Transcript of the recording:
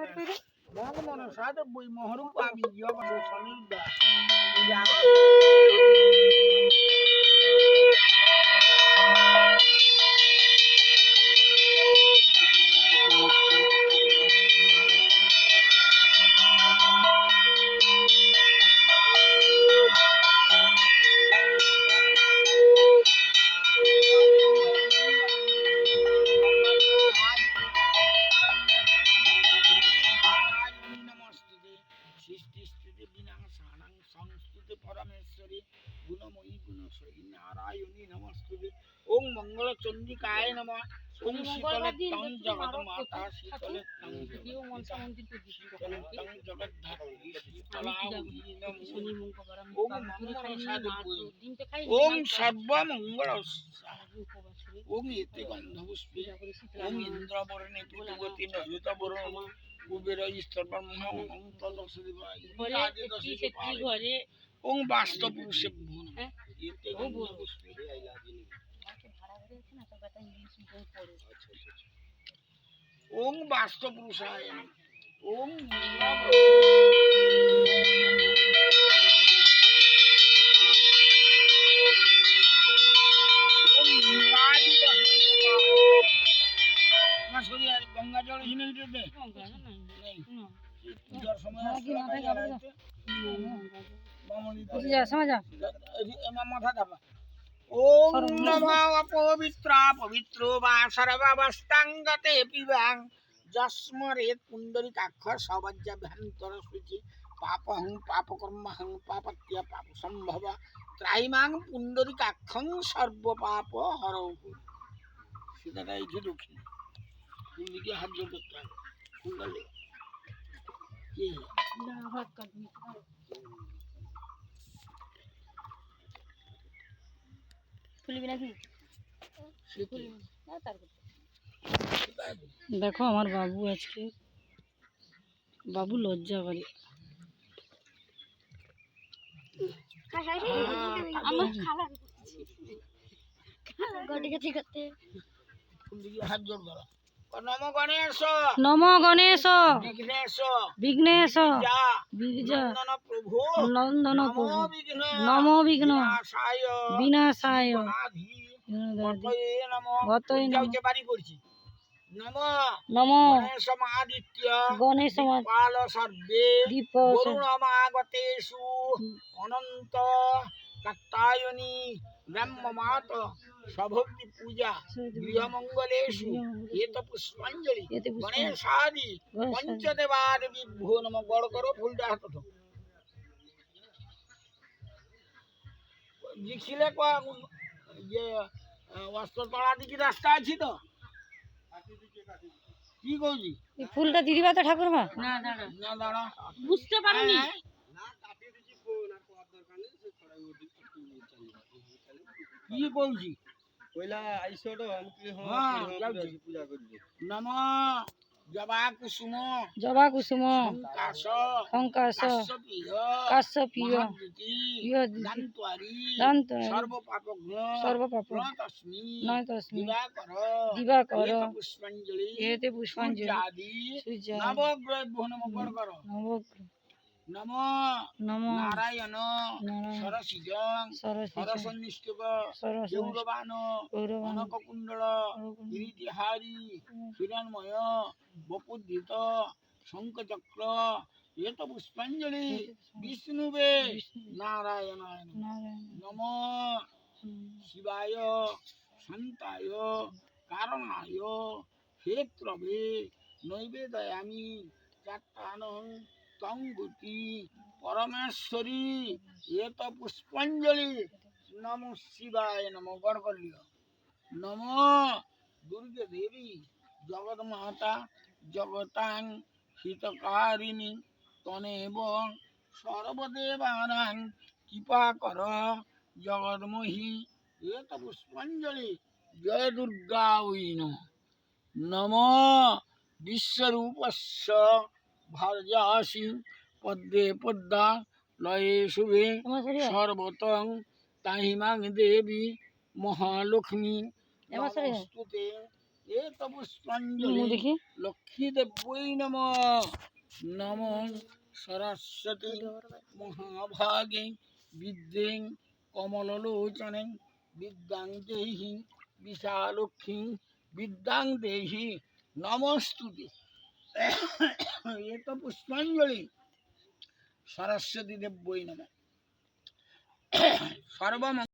Pa, video ওম মঙ্গল চন্ডিকায় নম ওম শীতলে তং জগৎ মাতা শীতলে তং শীতলে জগৎ ধাত্রী শীতলাউহী নমো মঙ্গল সাধু সর্বমঙ্গল ওম এতে গন্ধপুষ্পে ওম ইন্দ্রবরণে নয়ত বরণ কুবের স্তর ব্রহ্ম আদি দশে ঘরে ওম বাস্তব পুরুষে ভুন হ্যাঁ? এতে গন্ধপুষ্পে ওম বাস্তব পুরুষায় নমঃ। ওম গঙ্গা জল হিনে দিতে পূজার সময় এমা মাথা চাপা। ওম নমঃ পবিত্রা পবিত্র বা সর্বাবস্থাঙ্গতে পিবাং। যস্মরেত পুণ্ডরিকাক্ষ সবজ্জাভ্যন্তর সূচি। পাপহং পাপকর্মহং পাপত্য পাপ সম্ভব ত্রাইমাং পুণ্ডরিকাক্ষং সর্বপাপ হরৌ সেটা এই যে দক্ষিণ। কোন হাত জোর করতে হবে। দেখো আমার বাবু আজকে বাবু লজ্জা করে। আমার হাত জোর করো নম গণেশ। নম গণেশ। বিঘ্নেশ। বিঘ্নেশ। নন্দন প্রভু। নন্দন প্রভু। নম বিঘ্ন। বিনাশায়। নম। বাড়ি গণেশ গণেশ পাল সর্বে। দীপ অনন্ত। কাত্তায়নী ব্রহ্ম মাত সভক্তি পূজা গৃহমঙ্গলেষু এত পুষ্পাঞ্জলি। গণেশাদি। পঞ্চদেবার বিভো নম বড় করো ফুলটা হাত তো লিখিলে যে অস্ত্রতলা দিকে রাস্তা আছে তো? কি কৌছি ফুলটা দিদিবা তো ঠাকুর মা না দাঁড়া না দাঁড়া। বুঝতে পারিনি। হ্যাঁ? কি বলছি? কইলা আইসো তো আমি কি হ্যাঁ হ্যাঁ। পূজা- করবে নম জবা কুসুম। জবা কুসুম। কাশ শঙ্কাশ। কাশ্যপীয়। কাশ্যপীয়। মহাদ্যুতি প্রিয় দান্তারি দান্তরি, সর্বপাপঘ্ন। সর্বপাপ প্রণতস্মি নয় তস্মি দিবাকর। দিবাকর পুষ্পাঞ্জলি। এতে পুষ্পাঞ্জলি। সূর্যাদি। নবগ্রহ নম কর কর। নবগ্রহ। নম নম নারায়ণ সরসিজং সরস্বতী গৌরবান গৌরবান কনককুণ্ডল গিরিটিহারি হিরণময় বপুদ্ধিত শঙ্খচক্র এত পুষ্পাঞ্জলি বিষ্ণুবে নারায়ণায় নারায়ণ। নম শিবায় শান্তায় কারণায় ক্ষেত্রবে নৈবেদয়ামি চাট্টানং তঙ্গুতি পরমেশ্বরী এত পুষ্পাঞ্জলি। নম শিবায় নম গড়গড়িয় নম দুর্গে দেবী জগৎমাতা, জগতাং হিতকারিণী, তনেব সর্বদেবানাং কৃপা কর জগৎমহি এত পুষ্পাঞ্জলি। জয় দুর্গা নম বিশ্বরূপস্য ভার্যাসি পদ্মে পদ্মা লয়ে শুভে সর্বতং তাহিমাং দেবী মহালক্ষ্মী। নমস্তুতে। এ লক্ষ্মী দেবৈ নম। নম সরস্বতী মহাভাগে বিদ্যেং কমললোচনে বিদ্যাং দেহি বিশালক্ষী বিদ্যাং দেহি। নমস্তুতে। এ তো পুষ্পাঞ্জলি। সরস্বতী দেব বই নামে। সর্বম